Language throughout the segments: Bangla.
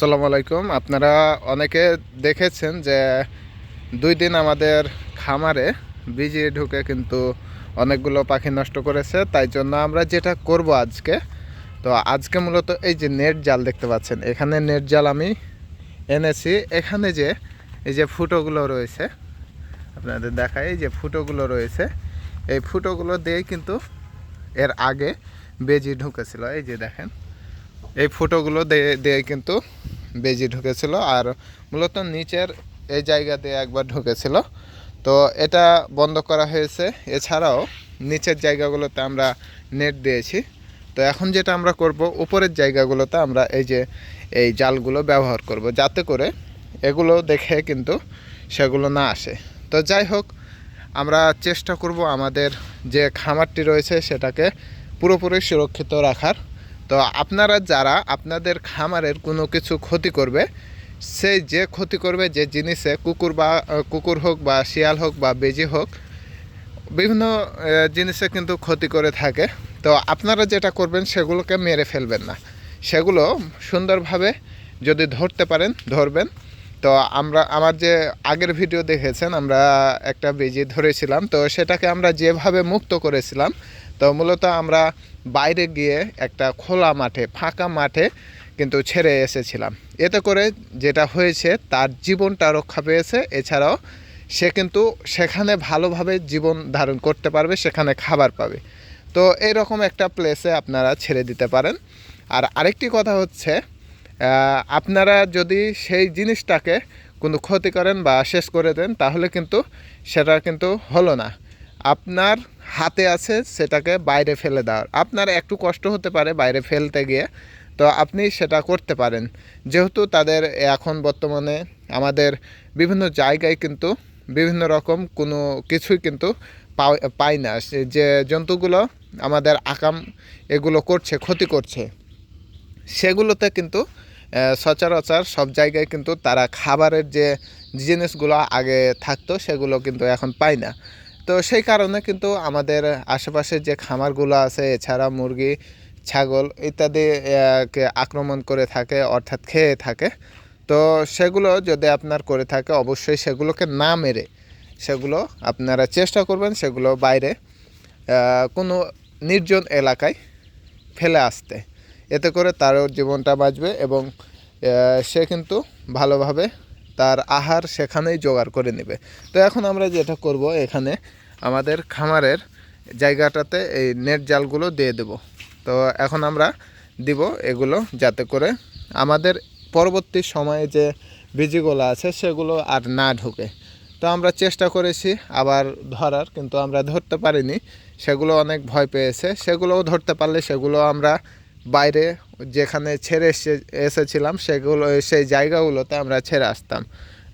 আসসালামু আলাইকুম। আপনারা অনেকে দেখেছেন যে দুই দিন আমাদের খামারে বিজি ঢুকে কিন্তু অনেকগুলো পাখি নষ্ট করেছে। তাই জন্য আমরা যেটা করব আজকে, তো আজকে মূলত এই যে নেট জাল দেখতে পাচ্ছেন, এখানে নেট জাল আমি এনেছি। এখানে যে এই যে ফুটোগুলো রয়েছে, আপনাদের দেখাই এই যে ফুটোগুলো রয়েছে। এই ফুটোগুলো দিয়ে কিন্তু এর আগে বেজি ঢুকেছিল। এই যে দেখেন, এই ফুটোগুলো দিয়ে দিয়ে কিন্তু বেজি ঢুকেছিল আর মূলত নিচের এই জায়গা দিয়ে একবার ঢুকেছিল। তো এটা বন্ধ করা হয়েছে। এছাড়াও নিচের জায়গাগুলোতে আমরা নেট দিয়েছি। তো এখন যেটা আমরা করব, উপরের জায়গাগুলোতে আমরা এই যে এই জালগুলো ব্যবহার করব যাতে করে এগুলো দেখে কিন্তু সেগুলো না আসে। তো যাই হোক, আমরা চেষ্টা করব আমাদের যে খামারটি রয়েছে সেটাকে পুরোপুরি সুরক্ষিত রাখার। তো আপনারা যারা আপনাদের খামারের কোনো কিছু ক্ষতি করবে, সেই যে ক্ষতি করবে যে জিনিসে, কুকুর বা কুকুর হোক বা শিয়াল হোক বা বেজি হোক, বিভিন্ন জিনিসে কিন্তু ক্ষতি করে থাকে। তো আপনারা যেটা করবেন, সেগুলোকে মেরে ফেলবেন না। সেগুলো সুন্দরভাবে যদি ধরতে পারেন, ধরবেন। তো আমরা, আমার যে আগের ভিডিও দেখেছেন, আমরা একটা বেজি ধরেছিলাম, তো সেটাকে আমরা যেভাবে মুক্ত করেছিলাম, তো মূলত আমরা বাইরে গিয়ে একটা খোলা মাঠে, ফাঁকা মাঠে কিন্তু ছেড়ে এসেছিলাম। এতে করে যেটা হয়েছে, তার জীবনটা রক্ষা পেয়েছে। এছাড়াও সে কিন্তু সেখানে ভালোভাবে জীবন ধারণ করতে পারবে, সেখানে খাবার পাবে। তো এইরকম একটা প্লেসে আপনারা ছেড়ে দিতে পারেন। আর আরেকটি কথা হচ্ছে আপনারা যদি সেই জিনিসটাকে কোনো ক্ষতি করেন বা শেষ করে দেন, তাহলে কিন্তু সেটা কিন্তু হলো না। আপনার হাতে আছে সেটাকে বাইরে ফেলে দেওয়ার। আপনার একটু কষ্ট হতে পারে বাইরে ফেলতে গিয়ে, তো আপনি সেটা করতে পারেন। যেহেতু তাদের এখন বর্তমানে আমাদের বিভিন্ন জায়গায় কিন্তু বিভিন্ন রকম কোনো কিছুই কিন্তু পাই না। যে জন্তুগুলো আমাদের আকাম এগুলো করছে, ক্ষতি করছে, সেগুলোতে কিন্তু সচরাচর সব জায়গায় কিন্তু তারা খাবারের যে জিনিসগুলো আগে থাকতো, সেগুলো কিন্তু এখন পায় না। তো সেই কারণে কিন্তু আমাদের আশেপাশে যে খামারগুলো আছে, এছাড়া মুরগি, ছাগল ইত্যাদি আক্রমণ করে থাকে, অর্থাৎ খেয়ে থাকে, তো সেগুলো যদি আপনার করে থাকে, অবশ্যই সেগুলোকে না মেরে সেগুলো আপনারা চেষ্টা করবেন সেগুলো বাইরে কোনো নির্জন এলাকায় ফেলে আসতে। এতে করে তারও জীবনটা বাঁচবে এবং সে কিন্তু ভালোভাবে তার আহার সেখানেই জোগাড় করে নেবে। তো এখন আমরা যেটা করব, এখানে আমাদের খামারের জায়গাটাতে এই নেট জালগুলো দিয়ে দেব। তো এখন আমরা দিব এগুলো যাতে করে আমাদের পরবর্তী সময়ে যে বীজগুলো আছে সেগুলো আর না ঢোকে। তো আমরা চেষ্টা করেছি, আবার ধরার কিন্তু আমরা ধরতে পারিনি। সেগুলো অনেক ভয় পেয়েছে, সেগুলোও ধরতে পারলে সেগুলো আমরা বাইরে যেখানে ছেড়ে এসে, এসেছিলাম, সেগুলো, সেই জায়গাগুলোতে আমরা ছেড়ে আসতাম।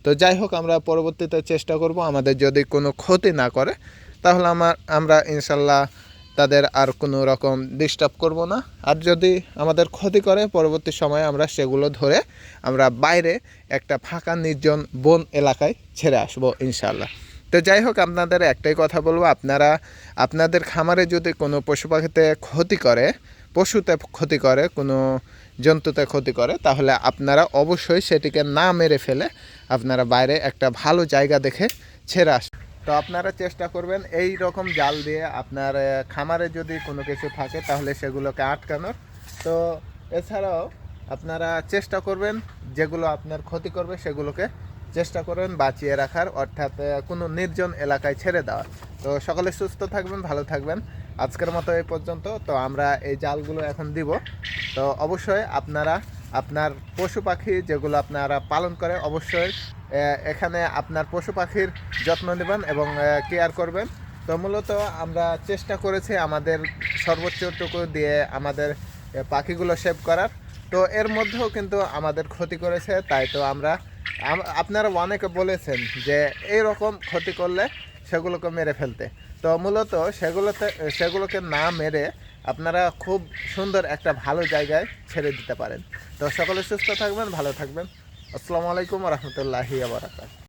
তো যাই হোক, আমরা পরবর্তীতে চেষ্টা করব আমাদের যদি কোনো ক্ষতি না করে, তাহলে আমার, আমরা ইনশাল্লাহ তাদের আর কোনো রকম ডিস্টার্ব করব না। আর যদি আমাদের ক্ষতি করে, পরবর্তী সময়ে আমরা সেগুলো ধরে আমরা বাইরে একটা ফাঁকা নির্জন বন এলাকায় ছেড়ে আসব ইনশাল্লাহ। তো যাই হোক, আপনাদের একটাই কথা বলব, আপনারা, আপনাদের খামারে যদি কোনো পশু পাখিতে ক্ষতি করে পশুতে ক্ষতি করে, কোনো জন্তুতে ক্ষতি করে, তাহলে আপনারা অবশ্যই সেটিকে না মেরে ফেলে আপনারা বাইরে একটা ভালো জায়গা দেখে ছেড়ে আস তো আপনারা চেষ্টা করবেন এই রকম জাল দিয়ে আপনার খামারে যদি কোনো কিছু থাকে তাহলে সেগুলোকে আটকানোর। তো এছাড়াও আপনারা চেষ্টা করবেন যেগুলো আপনার ক্ষতি করবে সেগুলোকে চেষ্টা করবেন বাঁচিয়ে রাখার, অর্থাৎ কোনো নির্জন এলাকায় ছেড়ে দেওয়ার। তো সকলে সুস্থ থাকবেন, ভালো থাকবেন। আজকের মতো এই পর্যন্ত। তো আমরা এই জালগুলো এখন দিব। তো অবশ্যই আপনারা, আপনার পশু পাখি যেগুলো আপনারা পালন করে, অবশ্যই এখানে আপনার পশু পাখির যত্ন নেবেন এবং কেয়ার করবেন। তো মূলত আমরা চেষ্টা করেছি আমাদের সর্বোচ্চটুকু দিয়ে আমাদের পাখিগুলো সেভ করার। তো এর মধ্যেও কিন্তু আমাদের ক্ষতি করেছে, তাই তো আমরা আপনারা অনেকে বলেছেন যে এই রকম ক্ষতি করলে সেগুলোকে মেরে ফেলতে। তো মূলত সেগুলোতে, সেগুলোকে না মেরে আপনারা খুব সুন্দর একটা ভালো জায়গায় ছেড়ে দিতে পারেন। তো সকলে সুস্থ থাকবেন, ভালো থাকবেন। আসসালামু আলাইকুম রহমতুল্লাহি আবরাকাত